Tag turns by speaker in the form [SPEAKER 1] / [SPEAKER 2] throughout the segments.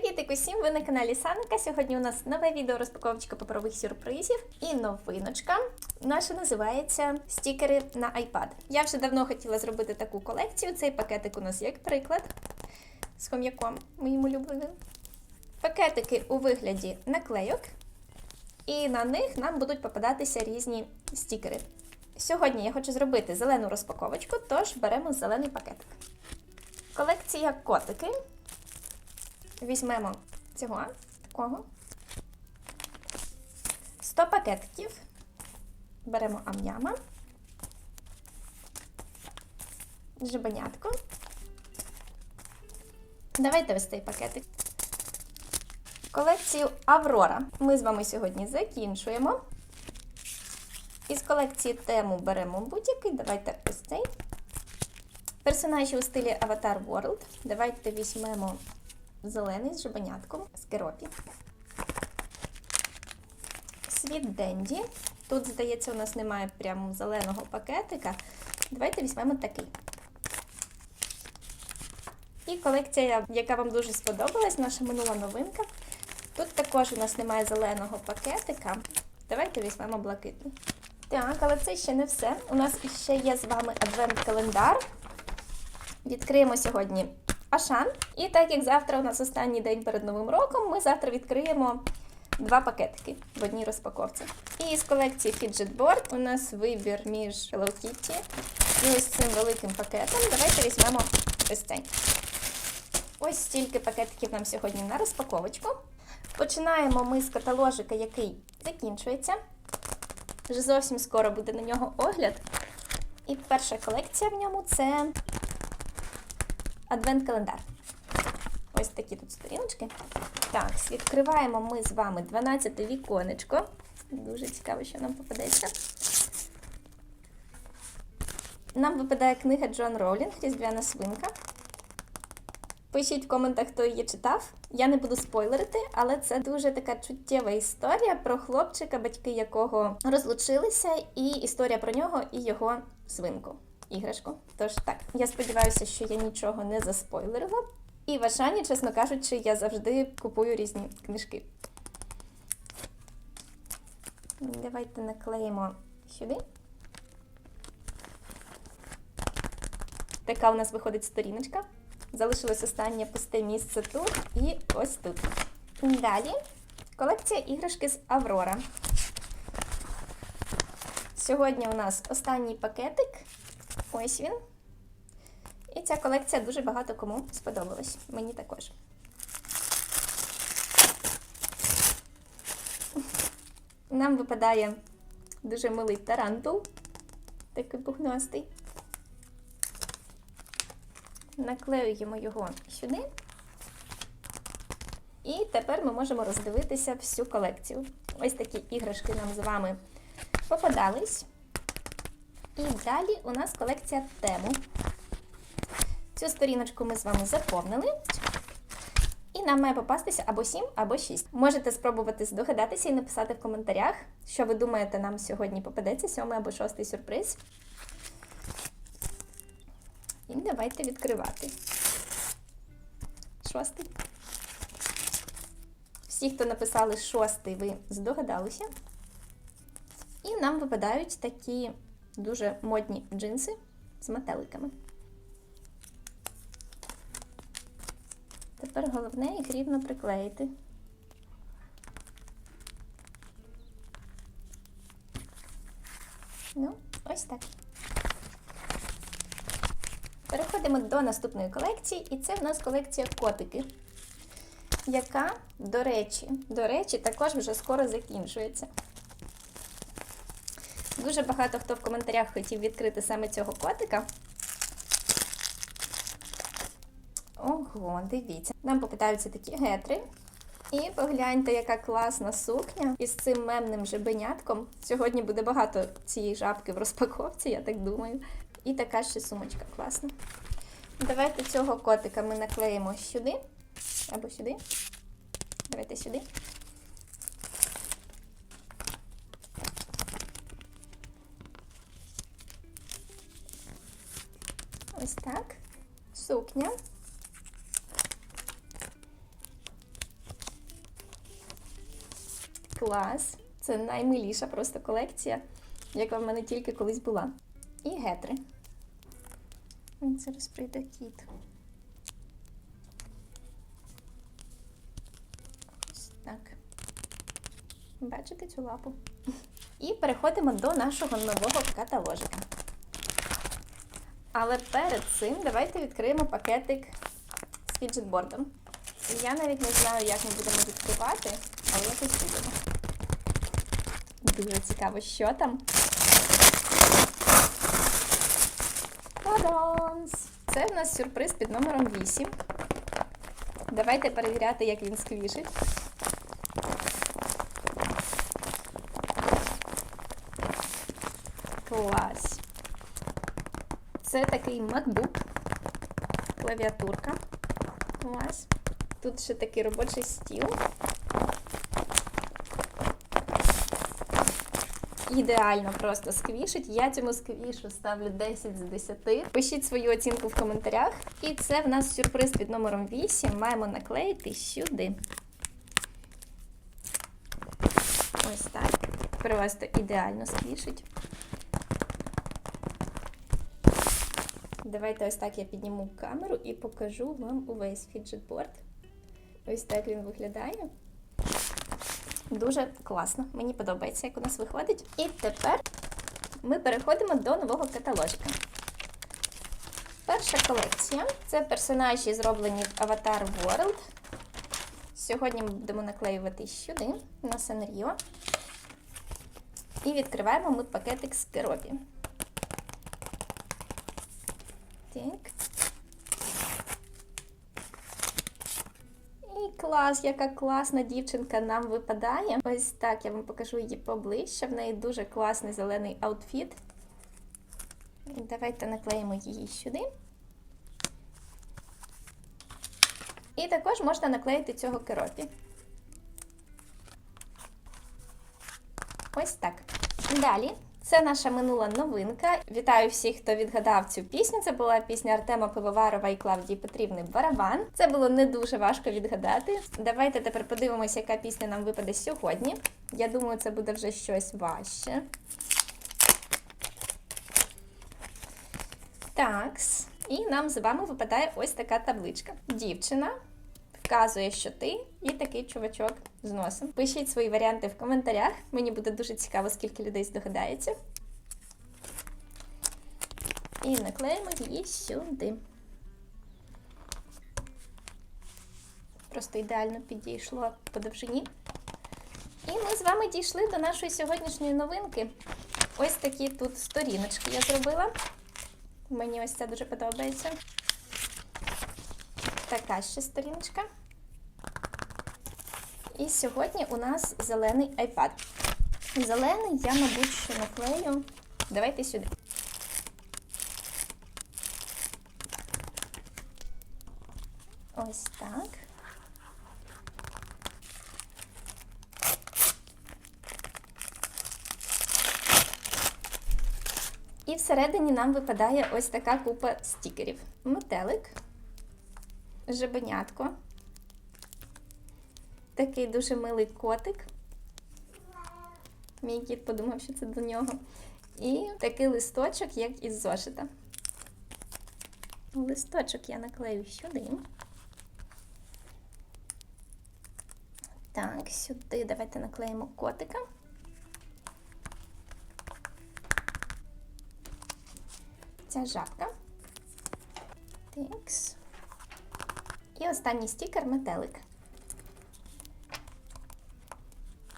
[SPEAKER 1] Привіт усім! Ви на каналі Санка. Сьогодні у нас нове відео розпаковочка паперових сюрпризів і новиночка. Наша називається стікери на iPad. Я вже давно хотіла зробити таку колекцію. Цей пакетик у нас як приклад з хом'яком, моїм улюбленим. Пакетики у вигляді наклейок, і на них нам будуть попадатися різні стікери. Сьогодні я хочу зробити зелену розпаковочку, тож беремо зелений пакетик. Колекція котики. Візьмемо цього такого. 100 пакетиків. Беремо амняма. Жабенятко. Давайте ось цей пакетик. Колекцію Аврора ми з вами сьогодні закінчуємо. Із колекції тему беремо будь-який. Давайте ось цей. Персонажі у стилі Avatar World. Давайте візьмемо зелений з жабенятком з керопі. Світ Денді. Тут, здається, у нас немає прямо зеленого пакетика. Давайте візьмемо такий. І колекція, яка вам дуже сподобалась, наша минула новинка. Тут також у нас немає зеленого пакетика. Давайте візьмемо блакитний. Так, але це ще не все. У нас ще є з вами адвент-календар. Відкриємо сьогодні Ашан. І так як завтра у нас останній день перед Новим роком, ми завтра відкриємо два пакетики в одній розпаковці. І з колекції Fidget Board у нас вибір між Hello Kitty і ось цим великим пакетом. Давайте візьмемо ось цей. Ось стільки пакетиків нам сьогодні на розпаковочку. Починаємо ми з каталожика, який закінчується. Вже зовсім скоро буде на нього огляд. І перша колекція в ньому це адвент-календар. Ось такі тут сторіночки. Так, відкриваємо ми з вами 12 віконечко. Дуже цікаво, що нам попадеться. Нам випадає книга Джон Роулінг Різдвяна свинка. Пишіть в коментах, хто її читав. Я не буду спойлерити, але це дуже така чуттєва історія про хлопчика, батьки якого розлучилися, і історія про нього і його свинку. Іграшку. Тож так, я сподіваюся, що я нічого не заспойлерила. І в чесно кажучи, я завжди купую різні книжки. Давайте наклеїмо сюди. Така у нас виходить сторіночка. Залишилось останнє пусте місце тут і ось тут. Далі колекція іграшки з Аврора. Сьогодні у нас останній пакетик. Ось він. І ця колекція дуже багато кому сподобалась. Мені також. Нам випадає дуже милий тарантул. Такий пухнастий. Наклеюємо його сюди. І тепер ми можемо роздивитися всю колекцію. Ось такі іграшки нам з вами попадались. І далі у нас колекція тему. Цю сторіночку ми з вами заповнили. І нам має попастися або 7, або 6. Можете спробувати здогадатися і написати в коментарях, що ви думаєте, нам сьогодні попадеться, 7 або 6 сюрприз. І давайте відкривати. Шостий. Всі, хто написали шостий, ви здогадалися. І нам випадають такі дуже модні джинси з метеликами. Тепер головне їх рівно приклеїти. Ну, ось так. Переходимо до наступної колекції, і це в нас колекція котики, яка, до речі, до речі, також вже скоро закінчується. Дуже багато хто в коментарях хотів відкрити саме цього котика. Ого, дивіться. Нам попитаються такі гетри. І погляньте, яка класна сукня із цим мемним жабенятком. Сьогодні буде багато цієї жабки в розпаковці, я так думаю. І така ще сумочка класна. Давайте цього котика ми наклеїмо сюди. Або сюди. Давайте сюди. ось так, сукня. Клас. Це наймиліша просто колекція, яка в мене тільки колись була. І гетри. Він зараз прийде кіт. Ось так. Бачите цю лапу? І переходимо до нашого нового каталожика. Але перед цим давайте відкриємо пакетик з фіджетбордом. Я навіть не знаю, як ми будемо відкривати, але якось. Дуже цікаво, що там. Та-дамс! Це в нас сюрприз під номером 8. Давайте перевіряти, як він сквішить. Клас. Це такий MacBook. Клавіатурка. Клас. Тут ще такий робочий стіл. Ідеально просто сквішить. Я цьому сквішу ставлю 10 з 10. Пишіть свою оцінку в коментарях. І це в нас сюрприз під номером 8. Маємо наклеїти сюди. Ось так. Просто ідеально сквішить. Давайте ось так я підніму камеру і покажу вам увесь фіджетборд. Ось так він виглядає. Дуже класно. Мені подобається, як у нас виходить. І тепер ми переходимо до нового каталожка. Перша колекція це персонажі, зроблені в Avatar World. Сьогодні ми будемо наклеювати сюди, на Санріо. І відкриваємо ми пакетик з керопі. Так. І клас, яка класна дівчинка нам випадає. Ось так я вам покажу її поближче. В неї дуже класний зелений аутфіт. Давайте наклеїмо її сюди. І також можна наклеїти цього керопі. Ось так. Далі. Це наша минула новинка. Вітаю всіх, хто відгадав цю пісню. Це була пісня Артема Пивоварова і Клавдії Петрівни Барабан. Це було не дуже важко відгадати. Давайте тепер подивимося, яка пісня нам випаде сьогодні. Я думаю, це буде вже щось важче. Такс. І нам з вами випадає ось така табличка. Дівчина вказує, що ти, і такий чувачок з носом. Пишіть свої варіанти в коментарях. Мені буде дуже цікаво, скільки людей здогадається. І наклеїмо її сюди. Просто ідеально підійшло по довжині. І ми з вами дійшли до нашої сьогоднішньої новинки. Ось такі тут сторіночки я зробила. Мені ось це дуже подобається. Така ще сторіночка. І сьогодні у нас зелений iPad. Зелений я, мабуть, ще наклею. Давайте сюди. Ось так. І всередині нам випадає ось така купа стікерів. Метелик, жабенятко, такий дуже милий котик. Мій кіт подумав, що це до нього. І такий листочок, як із зошита. Листочок я наклею сюди. Так, сюди давайте наклеїмо котика. Ця жабка. Тикс. І останній стікер метелик.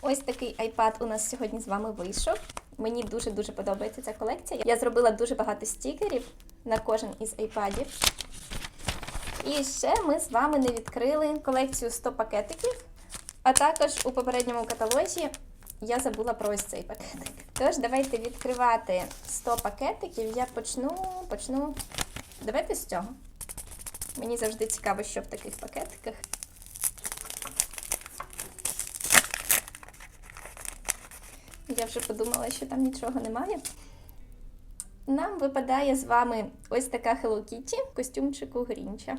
[SPEAKER 1] Ось такий iPad у нас сьогодні з вами вийшов. Мені дуже-дуже подобається ця колекція. Я зробила дуже багато стікерів на кожен із iPadів. І ще ми з вами не відкрили колекцію 100 пакетиків. А також у попередньому каталозі я забула про ось цей пакетик. Тож, давайте відкривати 100 пакетиків. Я почну, почну. Давайте з цього. Мені завжди цікаво, що в таких пакетиках. Я вже подумала, що там нічого немає. Нам випадає з вами ось така Hello Kitty, в костюмчику Грінча.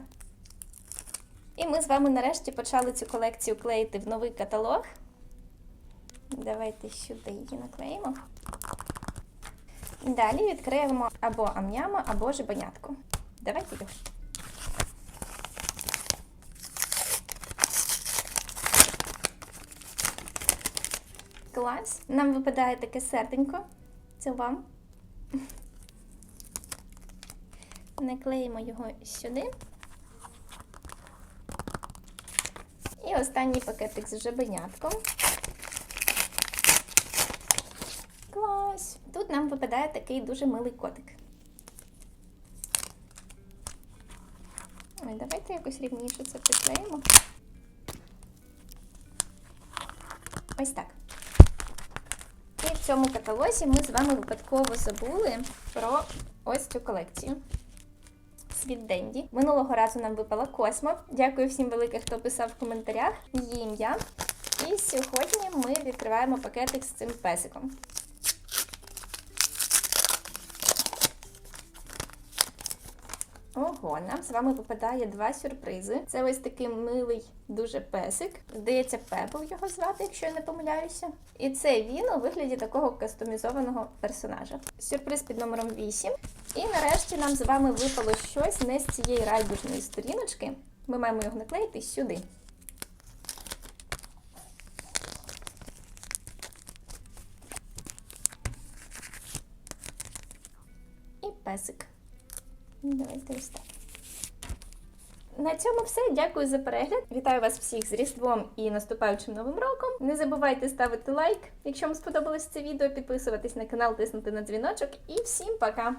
[SPEAKER 1] І ми з вами нарешті почали цю колекцію клеїти в новий каталог. Давайте сюди її наклеїмо. Далі відкриємо або амняму, або жабенятку. Давайте його. Клас. Нам випадає таке серденько. Це вам. Наклеїмо його сюди. І останній пакетик з жабенятком. Клас! Тут нам випадає такий дуже милий котик. Ой, давайте якось рівніше це приклеїмо. Ось так. В цьому каталозі ми з вами випадково забули про ось цю колекцію. Світ Денді. Минулого разу нам випала Космо. Дякую всім велике, хто писав в коментарях її ім'я. І сьогодні ми відкриваємо пакетик з цим песиком. Ого, нам з вами випадає два сюрпризи. Це ось такий милий дуже песик. Здається, Пебл його звати, якщо я не помиляюся. І це він у вигляді такого кастомізованого персонажа. Сюрприз під номером 8. І нарешті нам з вами випало щось не з цієї райдужної сторіночки. Ми маємо його наклеїти сюди. І песик. Давайте ось так. На цьому все. Дякую за перегляд. Вітаю вас всіх з Різдвом і наступаючим новим роком. Не забувайте ставити лайк, якщо вам сподобалось це відео, підписуватись на канал, тиснути на дзвіночок. І всім пока!